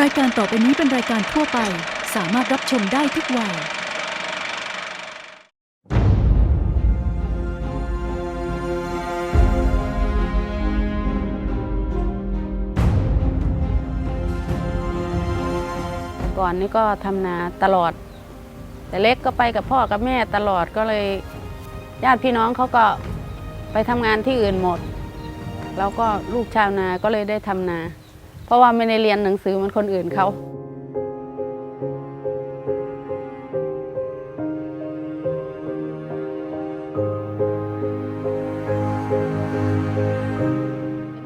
รายการต่อไปนี้เป็นรายการทั่วไป สามารถรับชมได้ทุกวัย ก่อนนี่ก็ทำนาตลอด แต่เล็กก็ไปกับพ่อกับแม่ตลอดก็เลยญาติพี่น้องเขาก็ไปทำงานที่อื่นหมด แล้วก็ลูกชาวนาก็เลยได้ทำนา เพราะว่าไม่ได้เรียนหนังสือเหมือนคนอื่นเขา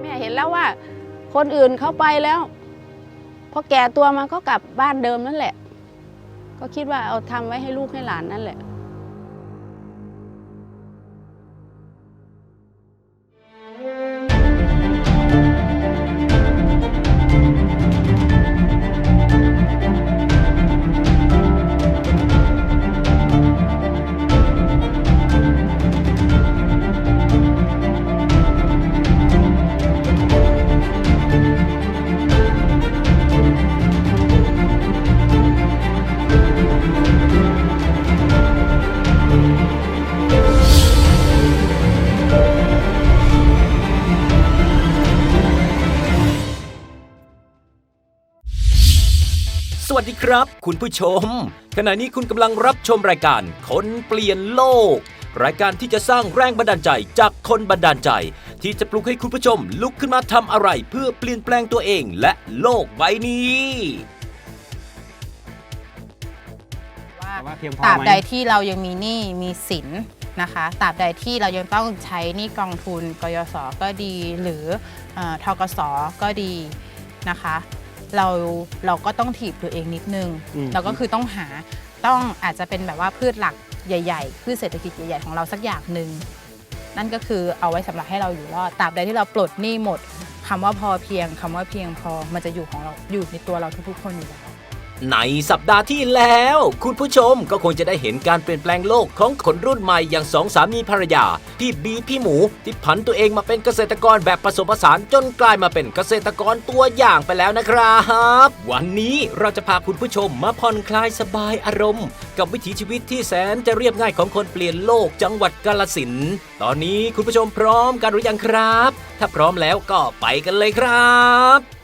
แม่เห็นแล้วว่า คนอื่นเขาไปแล้วพอแก่ตัวมาก็กลับบ้านเดิมนั่นแหละ ก็คิดว่าเอาทำไว้ให้ลูกให้หลานนั่นแหละ วัสดีครับ คุณผู้ชม ขณะนี้คุณกำลังรับชมรายการคนเปลี่ยนโลก รายการที่จะสร้างแรงบันดาลใจจากคนบันดาลใจ ที่จะปลุกให้คุณผู้ชมลุกขึ้นมาทำอะไรเพื่อเปลี่ยนแปลงตัวเองและโลกใบนี้ว่าว่าเพียงพอตราบไหใดที่เรายังมีหนี้มีสินนะคะตราบใดที่เรายังต้องใช้หนี้กองทุนกยศก็ดี หรือเออทกสก็ดีนะคะ เราเราก็ต้องถีบตัวเองนิดนึงอืม เราก็คือต้องหาต้องอาจจะเป็นแบบว่าพืชหลักใหญ่ ๆ พืชเศรษฐกิจใหญ่ๆของเราสักอย่างหนึ่งนั่นก็คือเอาไว้สำหรับให้เราอยู่รอดตราบใดที่เราปลดหนี้หมดคำว่าพอเพียงคำว่าเพียงพอมันจะอยู่ของเราอยู่ในตัวเราทุกๆคนอยู่แล้ว ในสัปดาห์ที่แล้ว คุณผู้ชมก็คงจะได้เห็นการเปลี่ยนแปลงโลกของคนรุ่นใหม่อย่างสองสามีภรรยา พี่บีพี่หมูที่ผันตัวเองมาเป็นเกษตรกรแบบผสมผสานจนกลายมาเป็นเกษตรกรตัวอย่างไปแล้วนะครับ วันนี้เราจะพาคุณผู้ชมมาผ่อนคลายสบายอารมณ์ กับวิถีชีวิตที่แสนจะเรียบง่ายของคนเปลี่ยนโลกจังหวัดกาลสินตอนนี้คุณผู้ชมพร้อมกันหรือยังครับ ถ้าพร้อมแล้วก็ไปกันเลยครับ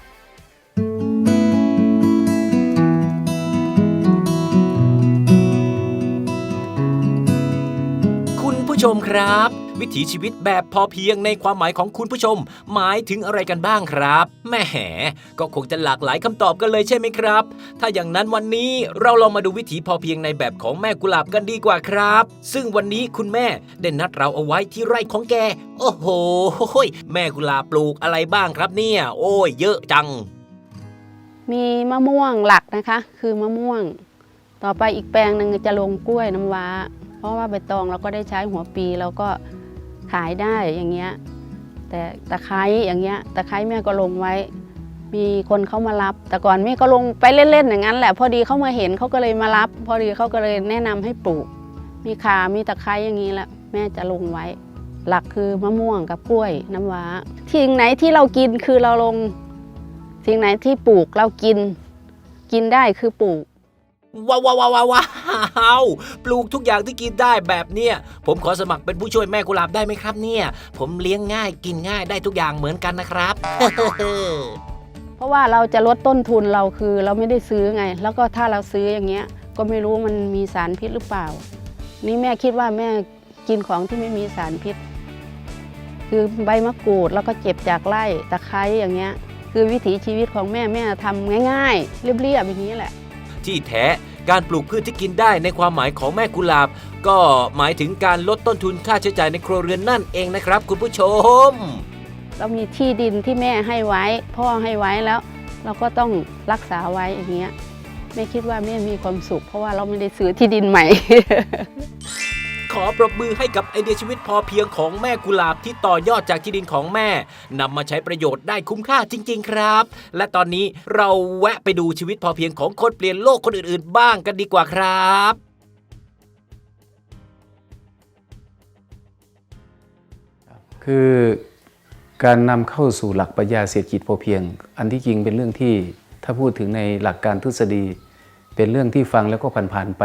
ผู้ชมครับ วิถีชีวิตแบบพอเพียงในความหมายของคุณผู้ชม หมายถึงอะไรกันบ้างครับแหม่ก็คงจะหลากหลายคำตอบกันเลยใช่ไหมครับ ถ้าอย่างนั้นวันนี้เราลองมาดูวิถีพอเพียงในแบบของแม่กุหลาบกันดีกว่าครับ ซึ่งวันนี้คุณแม่ได้นัดเราเอาไว้ที่ไร่ของแก โอ้โห แม่กุหลาบปลูกอะไรบ้างครับเนี่ย โอ้ยเยอะจัง มีมะม่วงหลักนะคะ คือมะม่วง ต่อไปอีกแปลงหนึ่งจะลงกล้วยน้ำว้า เพราะว่าใบตองเราก็ได้ใช้หัวปีเราก็ขายได้อย่างเงี้ยแต่ตะไคร้อย่างเงี้ยตะไคร้แม่ก็ลงไว้ มีคนเขามารับ แต่ก่อนแม่ก็ลงไปเล่นๆอย่างนั้นแหละพอดีเขามาเห็นเขาก็เลยมารับ พอดีเขาก็เลยแนะนำให้ปลูก มีขามีตะไคร้อย่างนี้แหละแม่จะลงไว้ หลักคือมะม่วงกับกล้วยน้ำว้าสิ่งไหนที่เรากินคือเราลงสิ่งไหนที่ปลูกเรากิน กินได้คือปลูก ว้าวว้าวว้าวว้าปลูกทุกอย่างที่กินได้แบบเนี้ยผมขอสมัครเป็นผู้ช่วยแม่กุหลาบได้ไหมครับเนี่ย ผมเลี้ยงง่ายกินง่ายได้ทุกอย่างเหมือนกันนะครับ เพราะว่าเราจะลดต้นทุนเราคือเราไม่ได้ซื้อไง แล้วก็ถ้าเราซื้ออย่างเงี้ย ก็ไม่รู้มันมีสารพิษหรือเปล่า นี่แม่คิดว่าแม่กินของที่ไม่มีสารพิษ คือใบมะกรูดแล้วก็เจ็บจากไร่ตะไคร้อย่างเงี้ย คือวิถีชีวิตของแม่แม่ทำง่ายๆเรียบๆอย่างนี้แหละ ที่แท้ การปลูกพืชที่กินได้ในความหมายของแม่กุหลาบ ก็หมายถึงการลดต้นทุนค่าใช้จ่ายในครัวเรือนนั่นเองนะครับ คุณผู้ชม เรามีที่ดินที่แม่ให้ไว้ พ่อให้ไว้แล้ว เราก็ต้องรักษาไว้อย่างเงี้ยแม่คิดว่าแม่มีความสุข เพราะว่าเราไม่ได้ซื้อที่ดินใหม่ ขอปรบมือให้กับไอเดียชีวิตพอเพียงของแม่กุหลาบที่ต่อยอดจากที่ดินของแม่นำมาใช้ประโยชน์ได้คุ้มค่าจริง ๆ ครับ และตอนนี้เราแวะไปดูชีวิตพอเพียงของคนเปลี่ยนโลกคนอื่นๆ บ้างกันดีกว่าครับคือการนำเข้าสู่หลักปรัชญาเศรษฐกิจพอเพียง อันที่จริงเป็นเรื่องที่ถ้าพูดถึงในหลักการทฤษฎี เป็นเรื่องที่ฟังแล้วก็ผ่านๆไป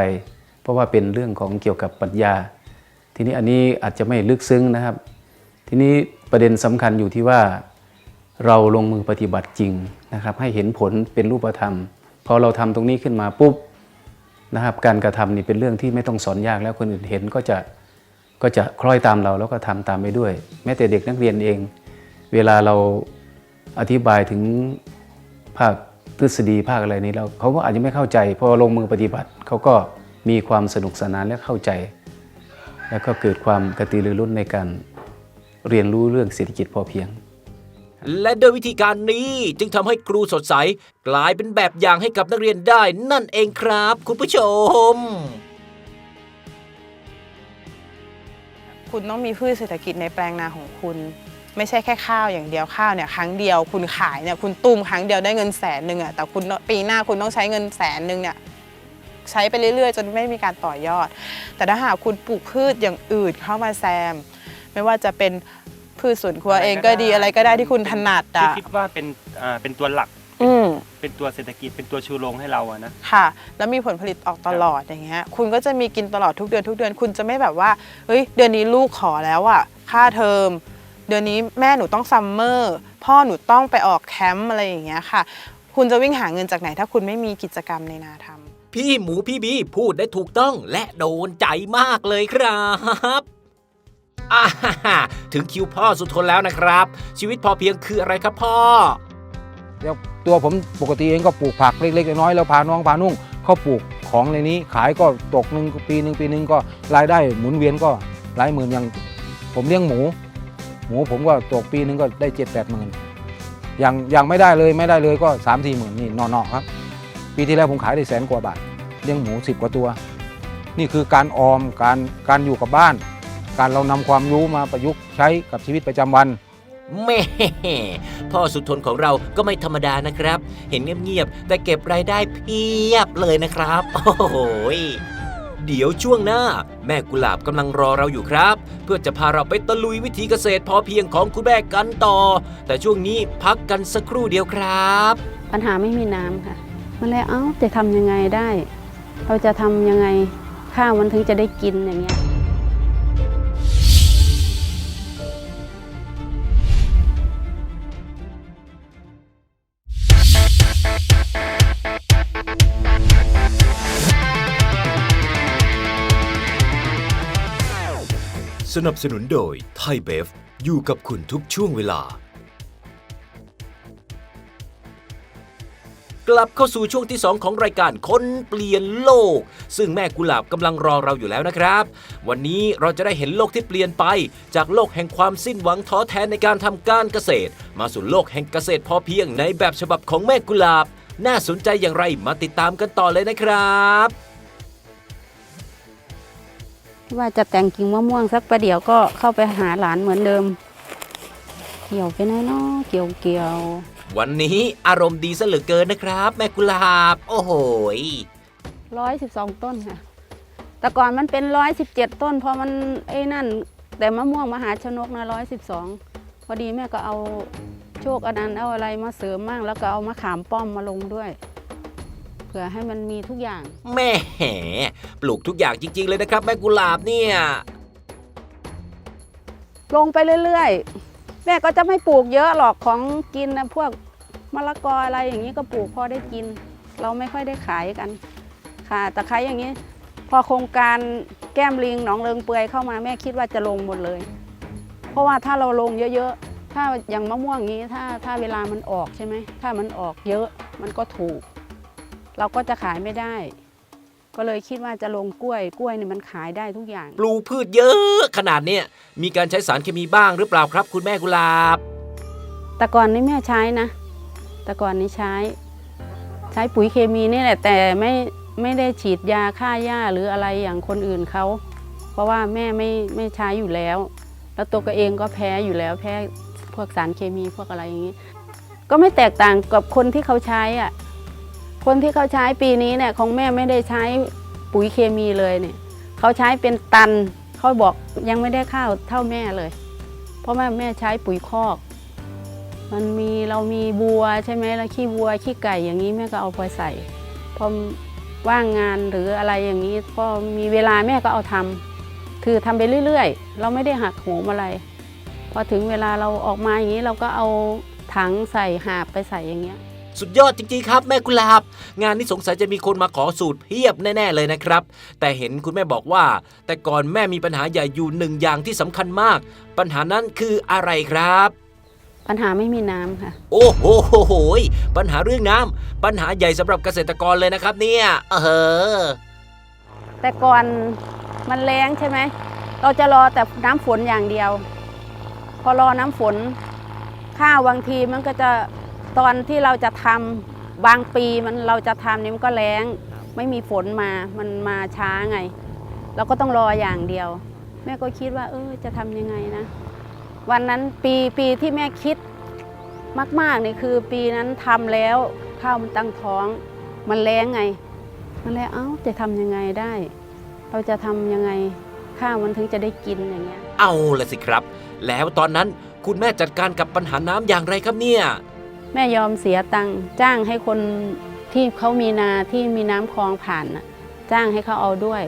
เพราะว่าเป็นเรื่องของเกี่ยวกับปรัชญา ทีนี้อันนี้อาจจะไม่ลึกซึ้งนะครับ ทีนี้ประเด็นสำคัญอยู่ที่ว่าเราลงมือปฏิบัติจริงนะครับ ให้เห็นผลเป็นรูปธรรมพอเราทำตรงนี้ขึ้นมาปุ๊บนะครับการกระทำนี่เป็นเรื่องที่ไม่ต้องสอนยากแล้วคนอื่นเห็นก็จะก็จะคล้อยตามเราแล้วก็ทำตามไปด้วย แม้แต่เด็กนักเรียนเอง เวลาเราอธิบายถึงภาคทฤษฎีภาคอะไรนี้แล้วเขาก็อาจจะไม่เข้าใจพอลงมือปฏิบัติเขาก็ มีความสนุกสนานและเข้าใจ แล้วก็เกิดความกระตือรือร้นในการเรียนรู้เรื่องเศรษฐกิจพอเพียง และโดยวิธีการนี้จึงทำให้ครูสดใส กลายเป็นแบบอย่างให้กับนักเรียนได้ นั่นเองครับ คุณผู้ชม คุณต้องมีพืชเศรษฐกิจในแปลงนาของคุณ ไม่ใช่แค่ข้าวอย่างเดียวข้าวเนี่ยครั้งเดียวคุณขายเนี่ยคุณตุ้มครั้งเดียวได้เงินแสนหนึ่งอะแต่คุณปีหน้าคุณต้องใช้เงินแสนหนึ่งเนี่ย ใช้ไปเรื่อยๆ จนไม่มีการต่อยอด แต่ถ้าหากคุณปลูกพืชอย่างอื่นเข้ามาแซม ไม่ว่าจะเป็นพืชสวนครัวเองก็ดีอะไรก็ได้ที่คุณถนัดที่อะคิดว่าเป็นอ่าเป็นตัวหลัก อืม เป็นตัวเศรษฐกิจเป็นตัวชูโรงให้เราอะนะ ค่ะแล้วมีผลผลิตออกตลอดอย่างเงี้ยคุณก็จะมีกินตลอดทุกเดือนทุกเดือนคุณจะไม่แบบว่าเฮ้ยเดือนนี้ลูกขอแล้วอะค่าเทอม เดือนนี้แม่หนูต้องซัมเมอร์พ่อหนูต้องไปออกแคมป์อะไรอย่างเงี้ยค่ะ คุณจะวิ่งหาเงินจากไหนถ้าคุณไม่มีกิจกรรมในนาทำ พี่หมูพี่บีพูดได้ถูกต้องและโดนใจมากเลยครับอ่าฮ่าถึงคิวพ่อสุดทนแล้วนะครับ ชีวิตพอเพียงคืออะไรครับพ่อเดี๋ยวตัวผมปกติเองก็ปลูกผักเล็กๆน้อยๆแล้วพาน้องพานุ่งเขาปลูกของในนี้ขายก็ตกหนึ่งปีหนึ่งปีหนึ่งก็รายได้หมุนเวียนก็หลายหมื่นอย่างผมเลี้ยงหมู หมูผมก็ตกปีหนึ่งก็ได้เจ็ดแปดหมื่นอย่างอย่างไม่ได้เลยไม่ได้เลยก็สามสี่หมื่นนี่นอนๆครับ ปีที่แล้วผมขายได้แสนกว่าบาทเลี้ยงหมูสิบกว่าตัว นี่คือการออมการการอยู่กับบ้าน การเรานำความรู้มาประยุกต์ใช้กับชีวิตประจำวันแม่พ่อสุดทนของเราก็ไม่ธรรมดานะครับ เห็นเงียบๆแต่เก็บรายได้เพียบเลยนะครับ โอ้โหยเดี๋ยวช่วงหน้า แม่กุหลาบกำลังรอเราอยู่ครับ เพื่อจะพาเราไปตะลุยวิธีเกษตรพอเพียงของคุณแม่กันต่อ แต่ช่วงนี้พักกันสักครู่เดียวครับ ปัญหาไม่มีน้ำค่ะ มันเลยเอ้าจะทำยังไงได้ เราจะทำยังไงข้าวมันถึงจะได้กินอย่างเงี้ยสนับสนุนโดยไทยเบฟ อยู่กับคุณทุกช่วงเวลา กลับเข้าสู่ช่วงที่ 2 ของรายการคนเปลี่ยนโลก ซึ่งแม่กุหลาบกำลังรอเราอยู่แล้วนะครับ วันนี้เราจะได้เห็นโลกที่เปลี่ยนไป จากโลกแห่งความสิ้นหวังท้อแท้ในการทำการเกษตร มาสู่โลกแห่งเกษตรพอเพียงในแบบฉบับของแม่กุหลาบ น่าสนใจอย่างไรมาติดตามกันต่อเลยนะครับว่าจะแต่งกิ่งมะม่วงสักประเดี๋ยวก็เข้าไปหาหลานเหมือนเดิม เกี่ยวไปไหนเนาะเกี่ยวเกี่ยว วันนี้อารมณ์ดีซะเหลือเกินนะครับ แม่กุหลาบ โอ้โหยร้อยสิบสองต้นค่ะ แต่ก่อนมันเป็นร้อยสิบเจ็ดต้น พอมันไอ้นั่น แต่มะม่วงมหาชนกนะร้อยสิบสองพอดีแม่ก็เอาโชคอนันต์เอาอะไรมาเสริมมั่งแล้วก็เอามะขามป้อมมาลงด้วยเพื่อให้มันมีทุกอย่าง แม่ปลูกทุกอย่างจริง ๆ เลยนะครับ แม่กุหลาบเนี่ย ลงไปเรื่อยๆ แม่ก็จะไม่ปลูกเยอะหรอกของกินนะพวกมะละกออะไรอย่างนี้ก็ปลูกพอได้กิน เราไม่ค่อยได้ขายกัน ค่ะตะไคร้อย่างนี้ พอโครงการแก้มลิงหนองเริงเปือยเข้ามาแม่คิดว่าจะลงหมดเลย เพราะว่าถ้าเราลงเยอะๆ ถ้าอย่างมะม่วงนี้ถ้าถ้าเวลามันออกใช่ไหมถ้ามันออกเยอะมันก็ถูก เราก็จะขายไม่ได้ ก็เลยคิดว่าจะลงกล้วยกล้วยเนี่ยมันขายได้ทุกอย่าง ปลูกพืชเยอะขนาดเนี้ยมีการใช้สารเคมีบ้างหรือเปล่าครับ คุณแม่กุหลาบ แต่ก่อนนี้แม่ใช้นะ แต่ก่อนนี้ใช้ ใช้ปุ๋ยเคมีนี่แหละแต่ไม่ไม่ได้ฉีดยาฆ่าหญ้าหรืออะไรอย่างคนอื่นเขาเพราะว่าแม่ไม่ไม่ใช้อยู่แล้ว แล้วตัวก็เองก็แพ้อยู่แล้วแพ้พวกสารเคมีพวกอะไรอย่างนี้ ก็ไม่แตกต่างกับคนที่เขาใช้อะ คนที่เขาใช้ปีนี้เนี่ยของแม่ไม่ได้ใช้ปุ๋ยเคมีเลยเนี่ยเขาใช้เป็นตันเขาบอกยังไม่ได้ข้าวเท่าแม่เลย เพราะแม่แม่ใช้ปุ๋ยคอก มันมีเรามีบัวใช่ไหมแล้วขี้บัวขี้ไก่อย่างนี้แม่ก็เอาไปใส่พอว่างงานหรืออะไรอย่างนี้พอมีเวลาแม่ก็เอาทำคือทำไปเรื่อยๆ เราไม่ได้หักโหมอะไร พอถึงเวลาเราออกมาอย่างนี้เราก็เอาถังใส่หาบไปใส่อย่างเงี้ย สุดยอดจริงๆครับแม่กุหลาบ งานนี้สงสัยจะมีคนมาขอสูตรเพียบแน่ๆเลยนะครับ แต่เห็นคุณแม่บอกว่า แต่ก่อนแม่มีปัญหาใหญ่อยู่หนึ่งอย่างที่สำคัญมาก ปัญหานั้นคืออะไรครับปัญหาไม่มีน้ำค่ะ โอ้โหโหโหยปัญหาเรื่องน้ำปัญหาใหญ่สำหรับเกษตรกรเลยนะครับเนี่ยเออแต่ก่อนมันแรงใช่ไหม เราจะรอแต่น้ำฝนอย่างเดียว พอรอน้ำฝน ข้าวบางทีมันก็จะ ตอนที่เราจะทำบางปีมันเราจะทำนี่มันก็แรงไม่มีฝนมามันมาช้าไง เราก็ต้องรออย่างเดียว แม่ก็คิดว่า เออจะทำยังไงนะ วันนั้นปีปีที่แม่คิดมากๆนี่คือปีนั้นทำแล้วข้าวมันตั้งท้อง มันแรงไง มันเลยเอ้าจะทำยังไงได้ เราจะทำยังไงข้าวมันถึงจะได้กินอย่างเงี้ย เอาละสิครับ แล้วตอนนั้นคุณแม่จัดการกับปัญหาน้ำอย่างไรครับเนี่ย แม่ยอมเสียตังค์จ้างให้คนที่เขามีนาที่มีน้ำคลองผ่านจ้างให้เขาเอาด้วย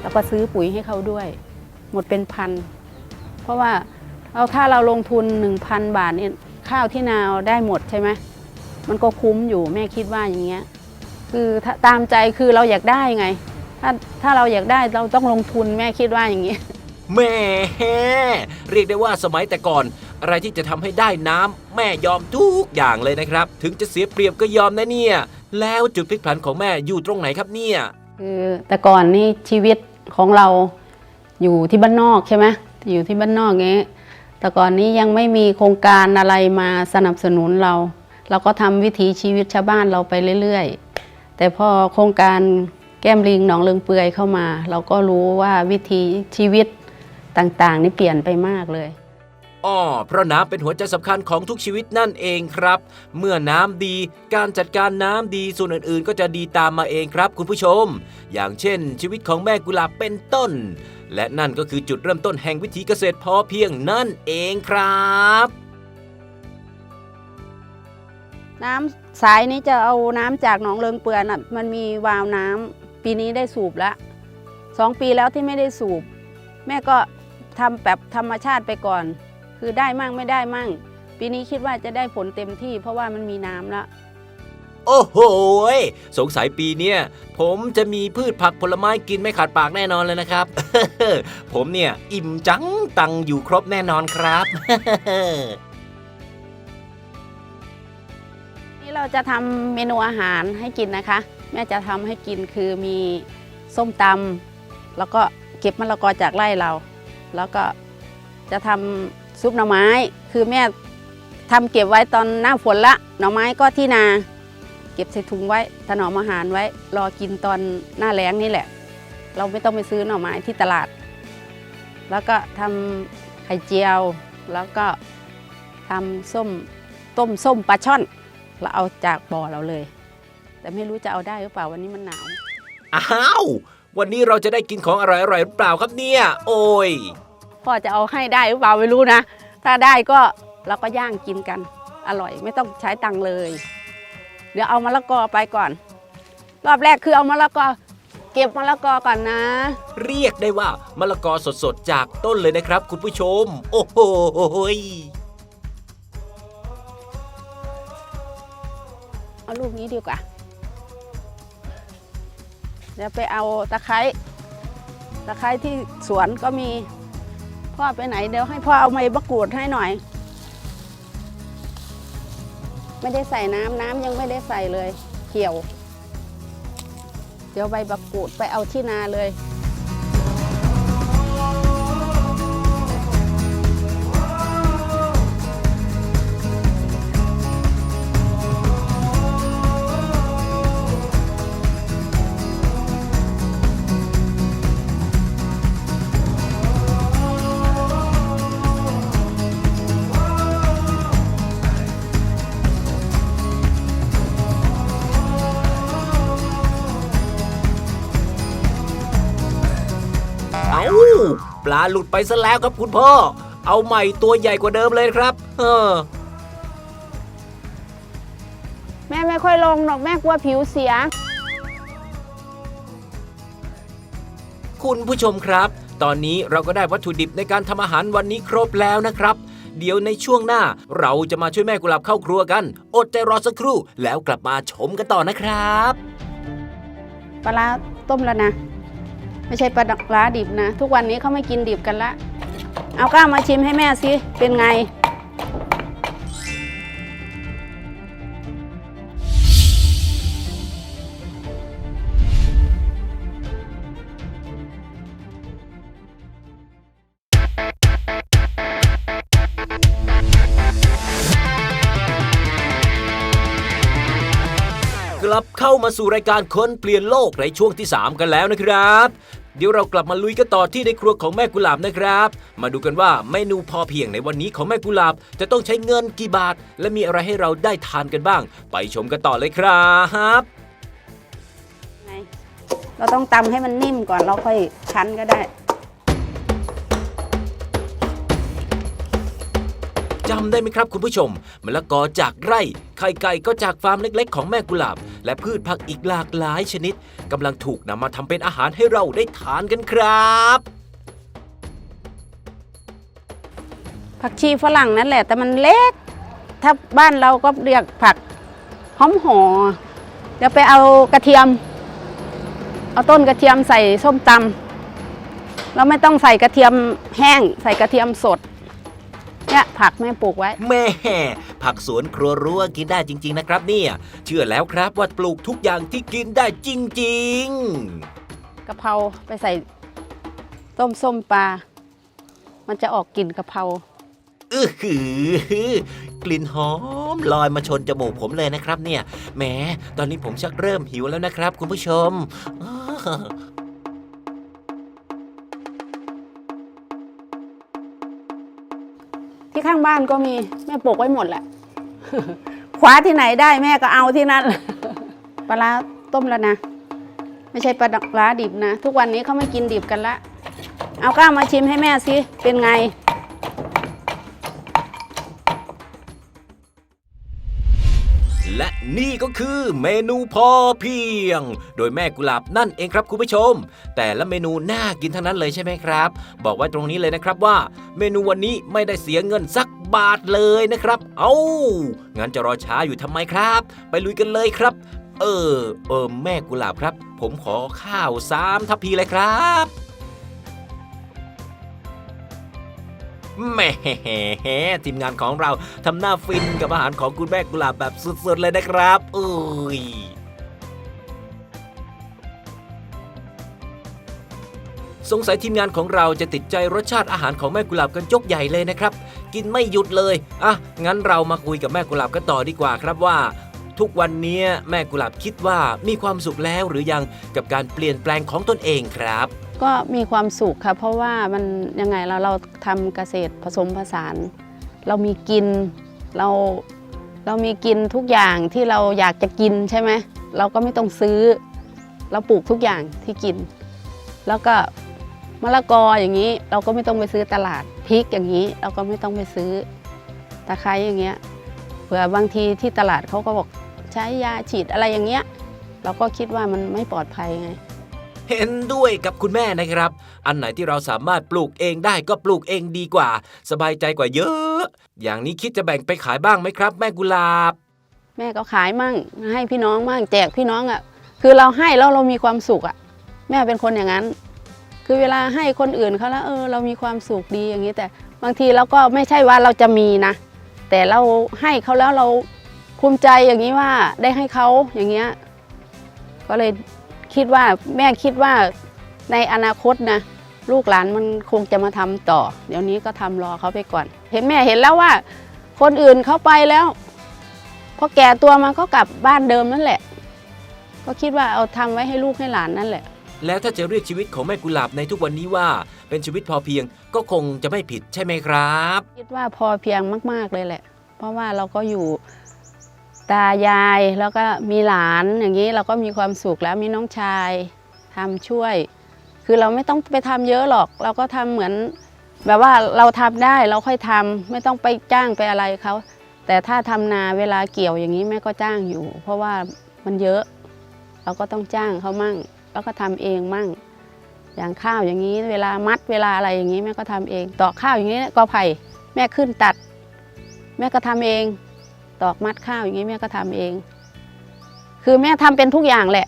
แล้วก็ซื้อปุ๋ยให้เขาด้วย หมดเป็นพัน เพราะว่าเอาถ้าเราลงทุน 1,000 บาทเนี่ยข้าวที่นาได้หมดใช่ไหมมันก็คุ้มอยู่แม่คิดว่าอย่างเงี้ยคือตามใจคือเราอยากได้ไง ถ้าถ้าเราอยากได้เราต้องลงทุนแม่คิดว่าอย่างนี้แม่เรียกได้ว่าสมัยแต่ก่อน อะไรที่จะทำให้ได้น้ำแม่ยอมทุกอย่างเลยนะครับ ถึงจะเสียเปรียบก็ยอมนะเนี่ย แล้วจุดพลิกผันของแม่อยู่ตรงไหนครับเนี่ย คือแต่ก่อนนี่ชีวิตของเราอยู่ที่บ้านนอกใช่ไหมอยู่ที่บ้านนอกเงี้ยแต่ก่อนนี้ยังไม่มีโครงการอะไรมาสนับสนุนเรา เราก็ทำวิถีชีวิตชาวบ้านเราไปเรื่อยๆ แต่พอโครงการแก้มลิงหนองเลิงเปื่อยเข้ามา เราก็รู้ว่าวิถีชีวิตต่างๆ นี่เปลี่ยนไปมากเลย อ้อเพราะน้ำเป็นหัวใจสำคัญของทุกชีวิตนั่นเองครับ เมื่อน้ำดีการจัดการน้ำดีส่วนอื่นๆ ก็จะดีตามมาเองครับ คุณผู้ชม อย่างเช่น ชีวิตของแม่กุหลาบเป็นต้น และนั่นก็คือจุดเริ่มต้นแห่งวิถีเกษตรพอเพียงนั่นเองครับน้ำสายนี้จะเอาน้ำจากหนองเลิงเปือน่ะมันมีวาล์วน้ำปีนี้ได้สูบแล้วสองปีแล้วที่ไม่ได้สูบ แม่ก็ทำแบบธรรมชาติไปก่อน คือได้มั่งไม่ได้มั่ง ปีนี้คิดว่าจะได้ผลเต็มที่ เพราะว่ามันมีน้ำแล้วโอ้โหยสงสัยปีเนี้ยผมจะมีพืชผักผลไม้กินไม่ขาดปากแน่นอนเลยนะครับ ผมเนี่ยอิ่มจังตังอยู่ครบแน่นอนครับนี่เราจะทำเมนูอาหารให้กินนะคะ แม่จะทำให้กินคือมีส้มตำแล้วก็เก็บมะละกอจากไร่เรา แล้วก็จะทำ ซุปหน่อไม้ คือแม่ทำเก็บไว้ตอนหน้าฝนละหน่อไม้ก็ที่นา เก็บใส่ถุงไว้ถนอมอาหารไว้ รอกินตอนหน้าแล้งนี่แหละ เราไม่ต้องไปซื้อหน่อไม้ที่ตลาด แล้วก็ทำไข่เจียว แล้วก็ทำส้มต้มส้มปลาช่อน เราเอาจากบ่อเราเลย แต่ไม่รู้จะเอาได้หรือเปล่าวันนี้มันหนาว อ้าว วันนี้เราจะได้กินของอร่อยๆหรือเปล่าครับเนี่ย โอ้ย พ่อจะเอาให้ได้หรือเปล่าไม่รู้นะ ถ้าได้ก็เราก็ย่างกินกัน อร่อยไม่ต้องใช้ตังค์เลย เดี๋ยวเอามะละกอไปก่อน รอบแรกคือเอามะละกอเก็บมะละกอก่อนนะ เรียกได้ว่ามะละกอสดๆจากต้นเลยนะครับ คุณผู้ชม โอ้โหยเอาลูกนี้ดีกว่าเดี๋ยวไปเอาตะไคร้ตะไคร้ที่สวนก็มี พ่อไปไหนเดี๋ยวให้พ่อเอาใบมะกรูดให้หน่อย ไม่ได้ใส่น้ำน้ำยังไม่ได้ใส่เลย เขียว เดี๋ยวใบมะกรูดไปเอาที่นาเลย เอาปลาหลุดไปซะแล้วครับคุณพ่อ เอาใหม่ตัวใหญ่กว่าเดิมเลยครับ เออ แม่ไม่ค่อยลงหรอกแม่กลัวผิวเสีย คุณผู้ชมครับ ตอนนี้เราก็ได้วัตถุดิบในการทำอาหารวันนี้ครบแล้วนะครับ เดี๋ยวในช่วงหน้า เราจะมาช่วยแม่กุหลาบเข้าครัวกัน อดใจรอสักครู่แล้วกลับมาชมกันต่อนะครับ ปลาร้าต้มแล้วนะ ไม่ใช่ปลาร้าดิบนะ ทุกวันนี้เขาไม่กินดิบกันละ เอาก้าวมาชิมให้แม่สิเป็นไง กลับเข้ามาสู่รายการคนเปลี่ยนโลกในช่วงที่ 3 กันแล้วนะครับ เดี๋ยวเรากลับมาลุยกันต่อที่ในครัวของแม่กุหลาบนะครับ มาดูกันว่าเมนูพอเพียงในวันนี้ของแม่กุหลาบ จะต้องใช้เงินกี่บาท และมีอะไรให้เราได้ทานกันบ้าง ไปชมกันต่อเลยครับเราต้องตำให้มันนิ่มก่อนเราค่อยคั้นก็ได้ จำได้ไหมครับคุณผู้ชมมะละกอจากไร่ ไข่ไก่ก็จากฟาร์มเล็กๆ ของแม่กุหลาบ และพืชผักอีกหลากหลายชนิดกำลังถูกนำมาทำเป็นอาหารให้เราได้ทานกันครับ ผักชีฝรั่งนั่นแหละ แต่มันเล็ก ถ้าบ้านเราก็เรียกผักหอมหอเดี๋ยวไปเอากระเทียม เอาต้นกระเทียมใส่ส้มตำเราไม่ต้องใส่กระเทียมแห้ง ใส่กระเทียมสด เนี่ยผักแม่ปลูกไว้ แม่ ผักสวนครัวรั้วกินได้จริง ๆ นะครับเนี่ยเชื่อแล้วครับว่าปลูกทุกอย่างที่กินได้จริงๆกะเพราไปใส่ต้มส้มปลา มันจะออกกลิ่นกะเพราอือหือกลิ่นหอมลอยมาชนจมูกผมเลยนะครับเนี่ยแหมตอนนี้ผมชักเริ่มหิวแล้วนะครับ คุณผู้ชมอ้า บ้านก็มีแม่ปลูกไว้หมดแหละคว้าที่ไหนได้แม่ก็เอาที่นั่นปลาต้มแล้วนะ ไม่ใช่ปลาดิบนะ ทุกวันนี้เขาไม่กินดิบกันละ เอาก้ามาชิมให้แม่สิเป็นไง นี่ก็คือเมนูพอเพียง โดยแม่กุหลาบนั่นเองครับคุณผู้ชม แต่ละเมนูน่ากินทั้งนั้นเลยใช่ไหมครับ บอกไว้ตรงนี้เลยนะครับว่า เมนูวันนี้ไม่ได้เสียเงินสักบาทเลยนะครับ เอา้างั้นจะรอช้าอยู่ทำไมครับ ไปลุยกันเลยครับ เออ เออแม่กุหลาบครับ ผมขอข้าวสามทัพพีเลยครับ แหม่ทีมงานของเราทำหน้าฟินกับอาหารของคุณแม่กุหลาบแบบสุดๆเลยนะครับอุ้ยสงสัยทีมงานของเราจะติดใจรสชาติอาหารของแม่กุหลาบกันยกใหญ่เลยนะครับ กินไม่หยุดเลยอะงั้นเรามาคุยกับแม่กุหลาบกันต่อดีกว่าครับว่า ทุกวันนี้แม่กุหลาบคิดว่ามีความสุขแล้วหรือยังกับการเปลี่ยนแปลงของตนเองครับ ก็มีความสุขค่ะเพราะว่ามันยังไงเราเราทำเกษตรผสมผสาน เรามีกินเราเรามีกินทุกอย่างที่เราอยากจะกินใช่ไหมเราก็ไม่ต้องซื้อ เราปลูกทุกอย่างที่กิน แล้วก็มะละกออย่างนี้ เราก็ไม่ต้องไปซื้อตลาดพริกอย่างนี้ เราก็ไม่ต้องไปซื้อตะไคร้อย่างเงี้ยเผื่อบางทีที่ตลาดเขาก็บอกใช้ยาฉีดอะไรอย่างเงี้ย เราก็คิดว่ามันไม่ปลอดภัยไง เห็นด้วยกับคุณแม่นะครับ อันไหนที่เราสามารถปลูกเองได้ก็ปลูกเองดีกว่า สบายใจกว่าเยอะ อย่างนี้คิดจะแบ่งไปขายบ้างไหมครับ แม่กุหลาบ แม่ก็ขายมั่ง ให้พี่น้องมั่งแจกพี่น้องอะ่ะ คือเราให้แล้วเรามีความสุขอะ่ะ แม่เป็นคนอย่างนั้น คือเวลาให้คนอื่นเขาแล้วเออเรามีความสุขดีอย่างนี้แต่บางทีเราก็ไม่ใช่ว่าเราจะมีนะ แต่เราให้เขาแล้วเราภูมิใจอย่างนี้ว่าได้ให้เขาอย่างเงี้ยก็เลย คิดว่าแม่คิดว่าในอนาคตนะลูกหลานมันคงจะมาทำต่อ เดี๋ยวนี้ก็ทำรอเขาไปก่อน เห็นแม่เห็นแล้วว่า คนอื่นเขาไปแล้วพอแก่ตัวมาก็กลับบ้านเดิมนั่นแหละ ก็คิดว่าเอาทำไว้ให้ลูกให้หลานนั่นแหละ แล้วถ้าจะเรียกชีวิตของแม่กุหลาบในทุกวันนี้ว่า เป็นชีวิตพอเพียงก็คงจะไม่ผิดใช่ไหมครับ คิดว่าพอเพียงมาก ๆเลยแหละ เพราะว่าเราก็อยู่ ตายายแล้วก็มีหลานอย่างนี้เราก็มีความสุขแล้วมีน้องชายทำช่วย คือเราไม่ต้องไปทำเยอะหรอก เราก็ทำเหมือน แบบว่าเราทำได้เราค่อยทำไม่ต้องไปจ้างไปอะไรเขาแต่ถ้าทำนาเวลาเกี่ยวอย่างนี้แม่ก็จ้างอยู่ เพราะว่ามันเยอะ เราก็ต้องจ้างเขามั่ง แล้วก็ทำเองมั่ง อย่างข้าวอย่างนี้เวลามัดเวลาอะไรอย่างนี้แม่ก็ทำเองตอกข้าวอย่างนี้กอไผ่แม่ขึ้นตัด แม่ก็ทำเอง ตอกมัดข้าวอย่างนี้แม่ก็ทำเอง คือแม่ทำเป็นทุกอย่างแหละ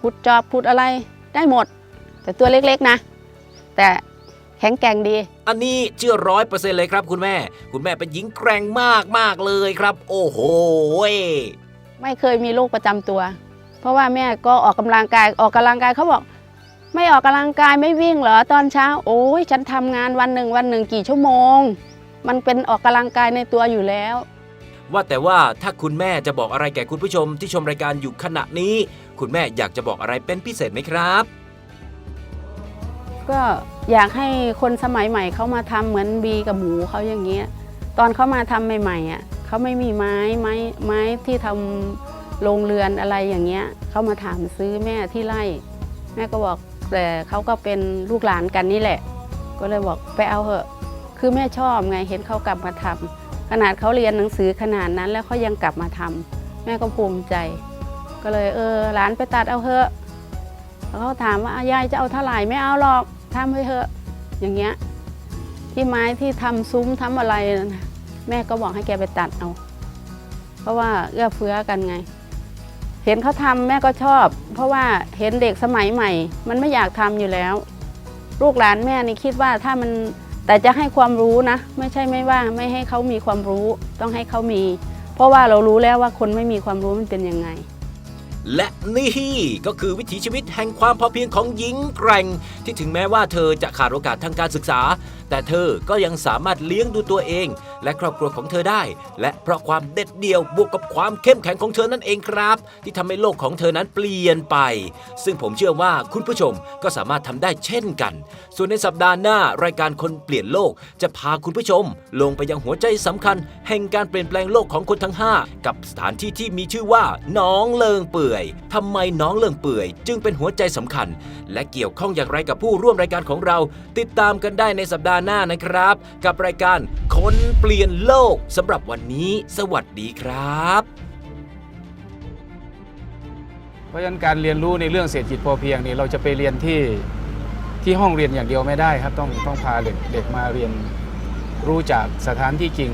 พุดจอบพุดอะไรได้หมด แต่ตัวเล็กๆนะ แต่แข็งแกร่งดี อันนี้เชื่อร้อยเปอร์เซ็นต์เลยครับคุณแม่ คุณแม่เป็นหญิงแกร่งมากมากๆเลยครับ โอ้โหไม่เคยมีโรคประจำตัว เพราะว่าแม่ก็ออกกำลังกายออกกำลังกายเขาบอก ไม่ออกกำลังกายไม่วิ่งเหรอตอนเช้า โอ้ยฉันทำงานวันหนึ่งวันหนึ่งกี่ชั่วโมง มันเป็นออกกำลังกายในตัวอยู่แล้ว ว่าแต่ว่าถ้าคุณแม่จะบอกอะไรแก่คุณผู้ชมที่ชมรายการอยู่ขณะนี้ คุณแม่อยากจะบอกอะไรเป็นพิเศษไหมครับ ก็อยากให้คนสมัยใหม่เขามาทำเหมือนบีกับหมูเขาอย่างเงี้ยตอนเขามาทำใหม่ๆอะเขาไม่มีไม้ไม้ไม้ที่ทำโรงเรือนอะไรอย่างเงี้ยเขามาถามซื้อแม่ที่ไร่ แม่ก็บอกแต่เขาก็เป็นลูกหลานกันนี่แหละ ก็เลยบอกไปเอาเถอะ คือแม่ชอบไงเห็นเขากลับมาทำ ขนาดเขาเรียนหนังสือขนาดนั้นแล้วเขายังกลับมาทำแม่ก็ภูมิใจ ก็เลยเออหลานไปตัดเอาเถอะแล้วเขาถามว่ายายจะเอาเท่าไหร่ไม่เอาหรอกทำไปเถอะอย่างเงี้ยที่ไม้ที่ทำซุ้มทำอะไรนะแม่ก็บอกให้แกไปตัดเอา เพราะว่าเอื้อเฟื้อกันไง เห็นเขาทำแม่ก็ชอบ เพราะว่าเห็นเด็กสมัยใหม่ มันไม่อยากทำอยู่แล้ว ลูกหลานแม่นี่คิดว่าถ้ามัน แต่จะให้ความรู้นะ ไม่ใช่ไม่ว่าไม่ให้เขามีความรู้ต้องให้เขามี เพราะว่าเรารู้แล้วว่าคนไม่มีความรู้มันเป็นยังไง และนี่ก็คือวิถีชีวิตแห่งความพอเพียงของหญิงแกร่ง ที่ถึงแม้ว่าเธอจะขาดโอกาสทางการศึกษาแต่เธอก็ยังสามารถเลี้ยงดูตัวเอง และครอบครัวของเธอได้ และเพราะความเด็ดเดี่ยวบวกกับความเข้มแข็งของเธอนั่นเองครับ ที่ทำให้โลกของเธอนั้นเปลี่ยนไป ซึ่งผมเชื่อว่าคุณผู้ชมก็สามารถทำได้เช่นกัน ส่วนในสัปดาห์หน้ารายการคนเปลี่ยนโลกจะพาคุณผู้ชม ลงไปยังหัวใจสำคัญ แห่งการเปลี่ยนแปลงโลกของคนทั้ง 5 กับสถานที่ที่มีชื่อว่าน้องเลิงเปื่อยทำไมน้องเลิงเปื่อย จึงเป็นหัวใจสำคัญ และเกี่ยวข้องอย่างไรกับผู้ร่วมรายการของเรา ติดตามกันได้ในสัปดาห์ห์หน้านะครับ กับรายการคนเปลี่ยนโลกสำหรับวันนี้ สวัสดีครับ เพราะฉะนั้นการเรียนรู้ในเรื่องเศรษฐกิจพอเพียงนี่เราจะไปเรียนที่ที่ห้องเรียนอย่างเดียวไม่ได้ครับ ต้องต้องพาเด็กเด็กมาเรียนรู้จากสถานที่จริง